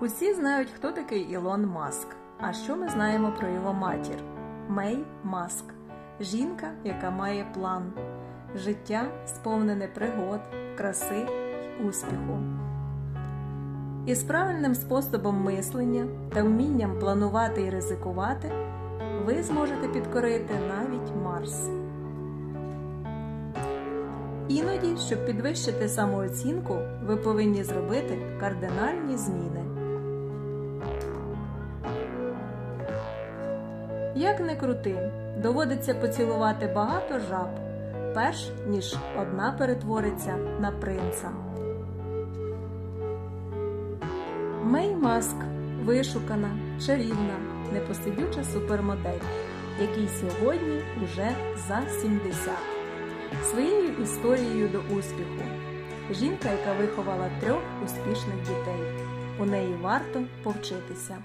Усі знають, хто такий Ілон Маск. А що ми знаємо про його матір? Мей Маск. Жінка, яка має план. Життя сповнене пригод, краси й успіху. Із правильним способом мислення та вмінням планувати і ризикувати ви зможете підкорити навіть Марс. Іноді, щоб підвищити самооцінку, ви повинні зробити кардинальні зміни. Як не крути, доводиться поцілувати багато жаб, перш ніж одна перетвориться на принца. Мей Маск вишукана, чарівна, непосидюча супермодель, якій сьогодні уже за 70. Своєю історією до успіху. Жінка, яка виховала трьох успішних дітей. У неї варто повчитися.